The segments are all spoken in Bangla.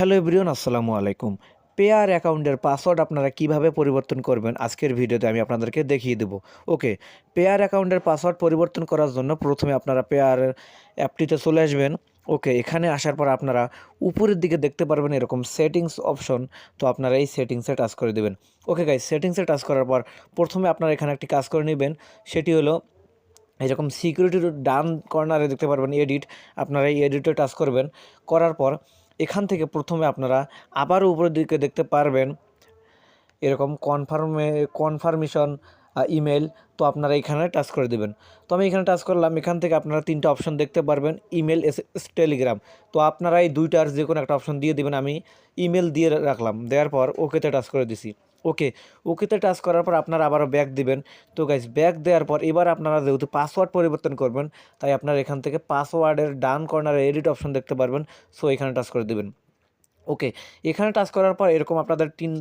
হ্যালো এভরিওন আসসালামু আলাইকুম। পেয়ার অ্যাকাউন্টের পাসওয়ার্ড আপনারা কীভাবে পরিবর্তন করবেন? আজকের ভিডিওতে আমি আপনাদেরকে দেখিয়ে দেবো। ওকে, পেয়ার অ্যাকাউন্টের পাসওয়ার্ড পরিবর্তন করার জন্য প্রথমে আপনারা পেয়ার অ্যাপটিতে চলে আসবেন। ওকে, এখানে আসার পর আপনারা উপরের দিকে দেখতে পারবেন এরকম সেটিংস অপশন। তো আপনারা এই সেটিংসে টাচ করে দেবেন। ওকে গাই সেটিংসে টাচ করার পর প্রথমে আপনারা এখানে একটি কাজ করে নেবেন। সেটি হলো এরকম সিকিউরিটির ডান কর্নারে দেখতে পারবেন এডিট আপনারা এই এডিটে টাচ করবেন। করার পর এখান থেকে প্রথমে আপনারা আবারও উপরের দিকে দেখতে পারবেন এরকম কনফার্মে কনফার্মেশন ইমেল তো আপনারা এখানে টাচ করে দেবেন। তো আমি এখানে টাচ করলাম, এখান থেকে আপনারা তিনটা অপশন দেখতে পারবেন ইমেল এস টেলিগ্রাম তো আপনারা এই দুইটার যে কোনো একটা অপশন দিয়ে দেবেন, আমি ইমেল দিয়ে রাখলাম, দেওয়ার পর ওকেতে টাচ করে দিছি। ওকে ওকেতে টাচ করার পর আপনারা আবারও ব্যাক দিবেন। তো গাইজ ব্যাক দেওয়ার পর এবার আপনারা যেহেতু পাসওয়ার্ড পরিবর্তন করবেন, তাই আপনারা এখান থেকে পাসওয়ার্ডের ডান কর্নারে এডিট অপশন দেখতে পারবেন। সো এখানে টাচ করে দেবেন। ওকে, এখানে টাচ করার পর এরকম আপনাদের তিন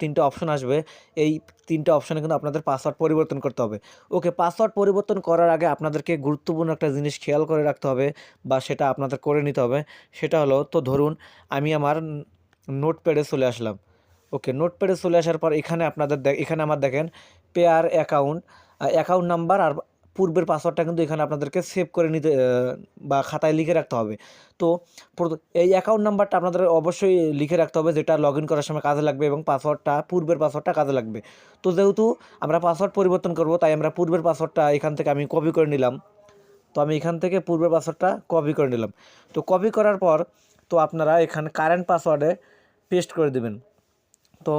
তিনটা অপশন আসবে। এই তিনটা অপশনে কিন্তু আপনাদের পাসওয়ার্ড পরিবর্তন করতে হবে। ওকে পাসওয়ার্ড পরিবর্তন করার আগে আপনাদেরকে গুরুত্বপূর্ণ একটা জিনিস খেয়াল করে রাখতে হবে বা সেটা আপনাদের করে নিতে হবে। সেটা হলো, তো ধরুন আমি আমার নোটপ্যাডে চলে আসলাম। ওকে নোটপ্যাডে চলে আসার পর এখানে আপনাদের এখানে আমার দেখেন পেয়ার অ্যাকাউন্ট অ্যাকাউন্ট নাম্বার আর পূর্বের পাসওয়ার্ডটা কিন্তু এখানে আপনাদেরকে সেভ করে নিতে বা খাতায় লিখে রাখতে হবে। তো এই অ্যাকাউন্ট নাম্বারটা আপনাদের অবশ্যই লিখে রাখতে হবে, যেটা লগ করার সময় কাজে লাগবে এবং পাসওয়ার্ডটা পূর্বের পাসওয়ার্ডটা কাজে লাগবে। তো যেহেতু আমরা পাসওয়ার্ড পরিবর্তন করব, তাই আমরা পূর্বের পাসওয়ার্ডটা এখান থেকে আমি কপি করে নিলাম। তো আমি এখান থেকে পূর্বের পাসওয়ার্ডটা কপি করে নিলাম। তো কপি করার পর, তো আপনারা এখানে কারেন্ট পাসওয়ার্ডে পেস্ট করে দেবেন। তো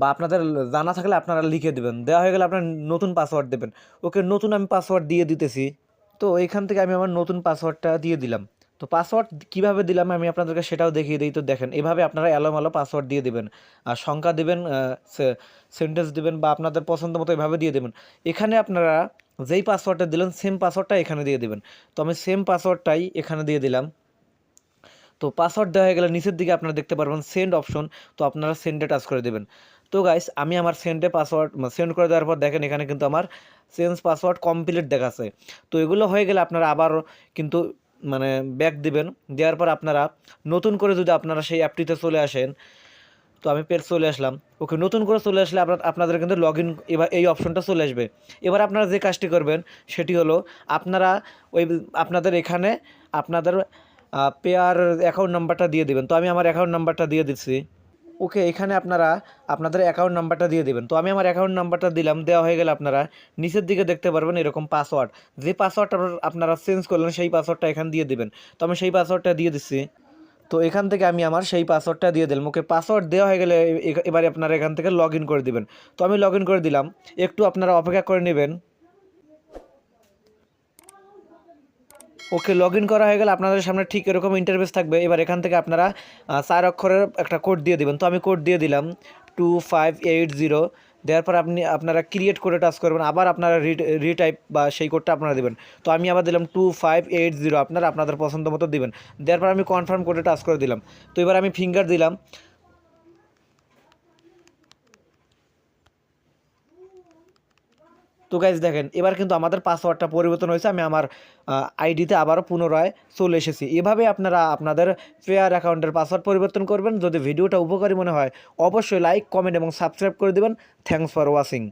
বা আপনাদের জানা থাকলে আপনারা লিখে দেবেন। দেওয়া হয়ে গেলে আপনার নতুন পাসওয়ার্ড দেবেন। ওকে, নতুন আমি পাসওয়ার্ড দিয়ে দিতেছি। তো এখান থেকে আমি আমার নতুন পাসওয়ার্ডটা দিয়ে দিলাম। তো পাসওয়ার্ড কীভাবে দিলাম আমি আপনাদেরকে সেটাও দেখিয়ে দিই। তো দেখেন, এভাবে আপনারা এলোমেলো পাসওয়ার্ড দিয়ে দেবেন। আর সংখ্যা দিবেন সেন্টেন্স দেবেন বা আপনাদের পছন্দ মতো এভাবে দিয়ে দেবেন। এখানে আপনারা যেই পাসওয়ার্ডটা দিলেন সেম পাসওয়ার্ডটা এখানে দিয়ে দেবেন। তো আমি সেম পাসওয়ার্ডটাই এখানে দিয়ে দিলাম। তো পাসওয়ার্ড দেওয়া হয়ে গেলে নিচের দিকে আপনারা দেখতে পারবেন সেন্ড অপশন তো আপনারা সেন্ডে টাচ করে দেবেন। তো গাইস আমি আমার সেন্ডে পাসওয়ার্ড সেন্ড করে দেওয়ার পর দেখেন এখানে কিন্তু আমার চেঞ্জ পাসওয়ার্ড কমপ্লিট দেখাচ্ছে। তো এগুলো হয়ে গেলে আপনারা আবার কিন্তু মানে ব্যাক দিবেন। দেওয়ার পর আপনারা নতুন করে যদি আপনারা সেই অ্যাপটিতে চলে আসেন, তো আমি পেজ চলে আসলাম। ওকে, নতুন করে চলে আসলে আপনার, আপনাদের কিন্তু লগ ইন এবার এই অপশনটা চলে আসবে। এবার আপনারা যে কাজটি করবেন, সেটি হলো আপনারা ওই, আপনাদের এখানে আপনাদের পেয়ার অ্যাকাউন্ট নাম্বারটা দিয়ে দেবেন। তো আমি আমার অ্যাকাউন্ট নাম্বারটা দিয়ে দিচ্ছি। ওকে এখানে আপনারা, আপনাদের অ্যাকাউন্ট নাম্বারটা দিয়ে দেবেন। তো আমি আমার অ্যাকাউন্ট নাম্বারটা দিলাম, দেওয়া হয়ে গেলে আপনারা নিচের দিকে দেখতে পারবেন এরকম পাসওয়ার্ড যে পাসওয়ার্ডটা আপনারা চেঞ্জ করলেন, সেই পাসওয়ার্ডটা এখানে দিয়ে দিবেন। তো আমি সেই পাসওয়ার্ডটা দিয়ে দিচ্ছি। তো এখান থেকে আমি আমার সেই পাসওয়ার্ডটা দিয়ে দিলাম। ওকে পাসওয়ার্ড দেওয়া হয়ে গেলে এবারে আপনারা এখান থেকে লগ করে দিবেন। তো আমি লগ করে দিলাম। একটু আপনারা অপেক্ষা করে নেবেন। ওকে লগ ইন করা হয়ে গেলে আপনাদের সামনে ঠিক এরকম ইন্টারফেস থাকবে। এবার এখান থেকে আপনারা চার অক্ষরের একটা কোড দিয়ে দিবেন। তো আমি কোড দিয়ে দিলাম টু ফাইভ এইট জিরো দেওয়ার পর আপনি, আপনারা ক্রিয়েট করে টাচ করবেন। আবার আপনারা রিটাইপ বা সেই কোডটা আপনারা দেবেন। তো আমি আবার দিলাম টু ফাইভ এইট জিরো আপনারা আপনাদের পছন্দ মতো দিবেন। দেওয়ার পর আমি কনফার্ম করে টাচ করে দিলাম। তো এবার আমি ফিঙ্গার দিলাম। তো গাইজ দেখেন, এবার কিন্তু আমাদের পাসওয়ার্ডটা পরিবর্তন হয়েছে। আমি আমার আইডিতে আবারও পুনরায় চলে এসেছি। এভাবে আপনারা আপনাদের ফেয়ার অ্যাকাউন্টের পাসওয়ার্ড পরিবর্তন করবেন। যদি ভিডিওটা উপকারী মনে হয়, অবশ্যই লাইক কমেন্ট এবং সাবস্ক্রাইব করে দেবেন। Thanks for watching